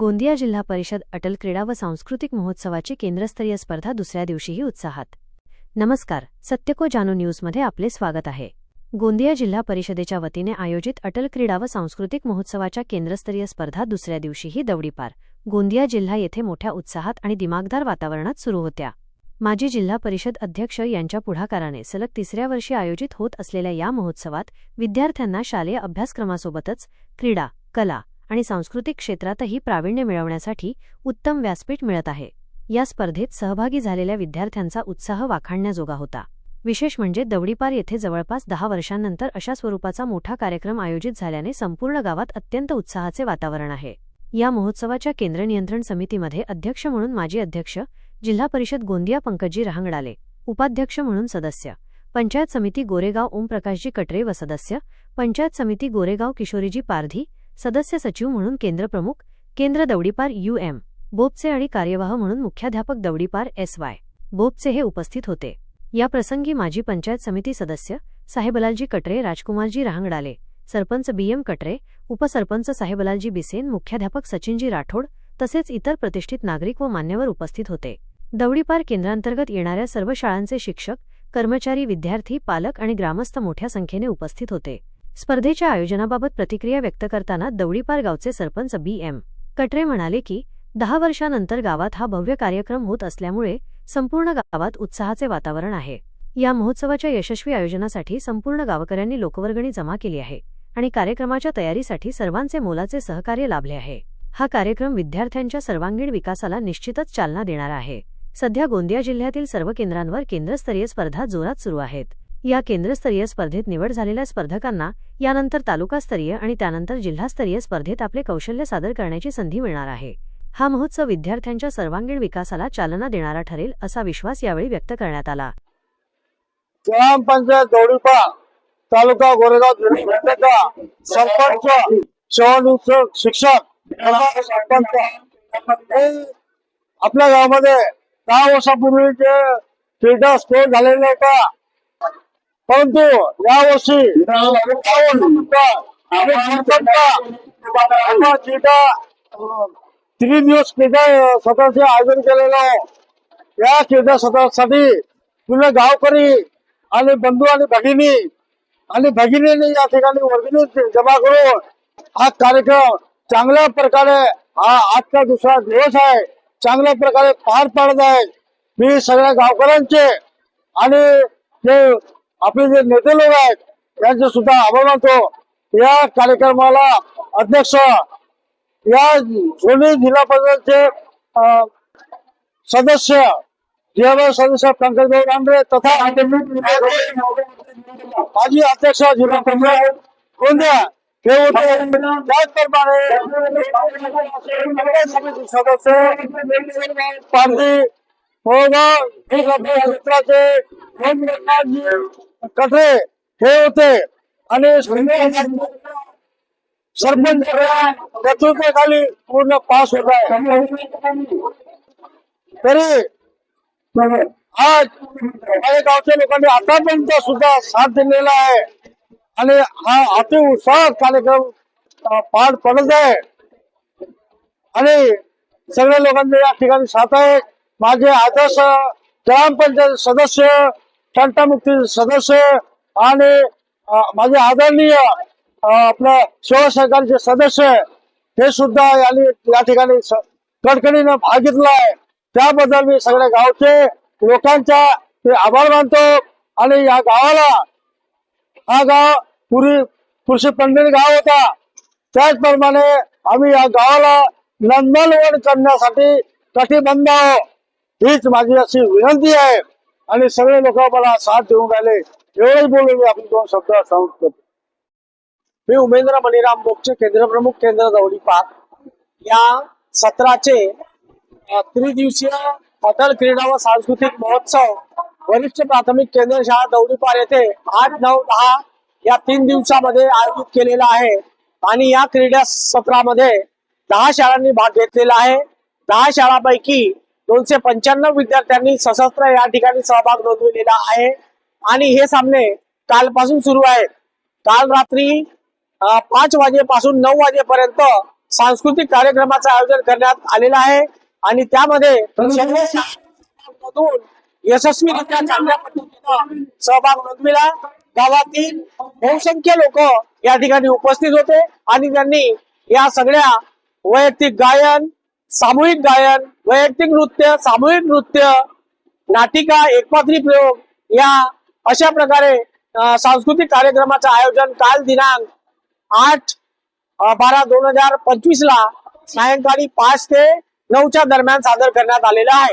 गोंदिया जिल्हा परिषद अटल क्रीडा व सांस्कृतिक महोत्सवाची केंद्रस्तरीय स्पर्धा दुसऱ्या दिवशीही उत्साहात. नमस्कार सत्यको जानू न्यूजमध्ये आपले स्वागत आहे. गोंदिया जिल्हा परिषदेच्या वतीने आयोजित अटल क्रीडा व सांस्कृतिक महोत्सवाच्या केंद्रस्तरीय स्पर्धा दुसऱ्या दिवशीही दौडीपार. गोंदिया जिल्हा येथे मोठ्या उत्साहात आणि दिमागदार वातावरणात सुरू होत्या. माजी जिल्हा परिषद अध्यक्ष यांच्या पुढाकाराने सलग तिसऱ्या वर्षी आयोजित होत असलेल्या या महोत्सवात विद्यार्थ्यांना शालेय अभ्यासक्रमासोबतच क्रीडा कला आणि सांस्कृतिक क्षेत्रातही प्रावीण्य मिळवण्यासाठी उत्तम व्यासपीठ मिळत आहे. या स्पर्धेत सहभागी झालेल्या विद्यार्थ्यांचा उत्साह वाखाणण्याजोगा होता. विशेष म्हणजे दवडीपार येथे जवळपास दहा वर्षांनंतर अशा स्वरूपाचा मोठा कार्यक्रम आयोजित झाल्याने संपूर्ण गावात अत्यंत उत्साहाचे वातावरण आहे. या महोत्सवाच्या केंद्र नियंत्रण समितीमध्ये अध्यक्ष म्हणून माजी अध्यक्ष जिल्हा परिषद गोंदिया पंकजी रहांगडाले उपाध्यक्ष म्हणून सदस्य पंचायत समिती गोरेगाव ओमप्रकाशजी कटरे व सदस्य पंचायत समिती गोरेगाव किशोरीजी पारधी सदस्य सचिव म्हणून केंद्रप्रमुख केंद्र दौडीपार यू एम बोपचे आणि कार्यवाह म्हणून मुख्याध्यापक दौडीपार एस वाय बोपचे हे उपस्थित होते. या प्रसंगी माजी पंचायत समिती सदस्य साहेबलालजी कटरे राजकुमारजी रहांगडाले सरपंच बीएम कटरे उपसरपंच साहेबलालजी बिसेन मुख्याध्यापक सचिनजी राठोड तसेच इतर प्रतिष्ठित नागरिक व मान्यवर उपस्थित होते. दौडीपार केंद्रांतर्गत येणाऱ्या सर्व शाळांचे शिक्षक कर्मचारी विद्यार्थी पालक आणि ग्रामस्थ मोठ्या संख्येने उपस्थित होते. स्पर्धेच्या आयोजनाबाबत प्रतिक्रिया व्यक्त करताना दौडीपार गावचे सरपंच बी एम. कटरे म्हणाले की दहा वर्षानंतर गावात हा भव्य कार्यक्रम होत असल्यामुळे संपूर्ण गावात उत्साहाचे वातावरण आहे. या महोत्सवाच्या यशस्वी आयोजनासाठी संपूर्ण गावकऱ्यांनी लोकवर्गणी जमा केली आहे आणि कार्यक्रमाच्या तयारीसाठी सर्वांचे मोलाचे सहकार्य लाभले आहे. हा कार्यक्रम विद्यार्थ्यांच्या सर्वांगीण विकासाला निश्चितच चालना देणारा आहे. सध्या गोंदिया जिल्ह्यातील सर्व केंद्रांवर केंद्रस्तरीय स्पर्धा जोरात सुरू आहेत. या केंद्रस्तरीय स्पर्धेत निवड झालेल्या स्पर्धकांना यानंतर तालुकास्तरीय आणि त्यानंतर जिल्हास्तरीय स्पर्धेत आपले कौशल्य सादर करण्याची संधी मिळणार आहे. हा महोत्सव विद्यार्थ्यांच्या सर्वांगीण विकासाला चालना देणारा ठरेल असा विश्वास यावेळी व्यक्त करण्यात आला. ग्रामपंचायत दौडीपा तालुका गोरेगाव जिल्ह्याचा सरपंच शिक्षक आपल्या गावामध्ये दहा वर्षापूर्वी जे क्रीडा स्पोर्ट झालेला होता परंतु यावर्षी तीन दिवस क्रीडा सत्राचे आयोजन केलेलं आहे. या क्रीडा सत्रासाठी तुला गावकरी आणि बंधू आणि भगिनी आणि भगिनीने या ठिकाणी वर्गणी जमा करून हा कार्यक्रम चांगल्या प्रकारे हा आजचा दुसरा दिवस आहे. चांगल्या प्रकारे पार पाडत आहे. मी सगळ्या गावकऱ्यांचे आणि जे आपले जे नेते लोक आहेत त्यांचे सुद्धा आभार मानतो. या कार्यक्रमाला अध्यक्ष या दोन्ही जिल्हा परिषदचे सदस्य जिल्हा सदस्य पंकजभाऊ रांडे तथा माजी अध्यक्ष जिल्हा परिषद गोंदिया हे होते. त्याचप्रमाणे सदस्य पारधी हो कठे हे होते. आणि सरपंच नेतृत्वाखाली पूर्ण पास होत आहे. तरी आज माझ्या गावच्या लोकांनी आतापर्यंत सुद्धा साथ दिलेला आहे. आणि हा अति उत्साहात कार्यक्रम पार पडत आहे. आणि सगळ्या लोकांनी या ठिकाणी साथ आहे. माझे आदर्श ग्रामपंचायत सदस्य तंटामुक्ती सदस्य आणि माझे आदरणीय आपलं सेवा सदस्य हे सुद्धा यांनी या ठिकाणी स- कडकडीनं भाग घेतला आहे. त्याबद्दल मी सगळ्या गावचे लोकांचा ते आभार मानतो आणि या गावाला हा गाव पुरी पुरुषी पंडित गाव होता. त्याचप्रमाणे आम्ही या गावाला नंदनवन करण्यासाठी कटिबंध आहोत. हीच माझी अशी विनंती आहे. आणि सगळे लोक मला साथ देऊन राहिले. एवढंच बोलून मी आपण दोन शब्द सांगतो मी उमेंद्र मणिराम बोगचे केंद्रप्रमुख केंद्र दौडी पार्क या सत्राचे त्रिदिवसीय अटल क्रीडा व सांस्कृतिक महोत्सव वरिष्ठ प्राथमिक केंद्र शाळा दौडीपार येथे आठ नऊ दहा या तीन दिवसामध्ये आयोजित केलेला आहे. आणि या क्रीडा सत्रामध्ये दहा शाळांनी भाग घेतलेला आहे. दहा शाळांपैकी दोनशे पंच्याण्णव विद्यार्थ्यांनी सशस्त्र या ठिकाणी सहभाग नोंदविलेला आहे. आणि हे सामने कालपासून सुरू आहेत. काल रात्री पाच वाजेपासून नऊ वाजेपर्यंत सांस्कृतिक कार्यक्रमाचं आयोजन करण्यात आलेलं आहे. आणि त्यामध्ये यशस्वी यशस्वीरित्या चांगल्या पद्धतीनं सहभाग नोंदविला. गावातील बहुसंख्य लोक या ठिकाणी उपस्थित होते. आणि त्यांनी या सगळ्या वैयक्तिक गायन सामूहिक गायन वैयक्तिक नृत्य सामूहिक नृत्य नाटिका एकपात्री प्रयोग या अशा प्रकारे सांस्कृतिक कार्यक्रमाचं आयोजन काल दिनांक आठ बारा दोन हजार पंचवीस ला सायंकाळी पाच ते नऊच्या दरम्यान सादर करण्यात आलेलं आहे.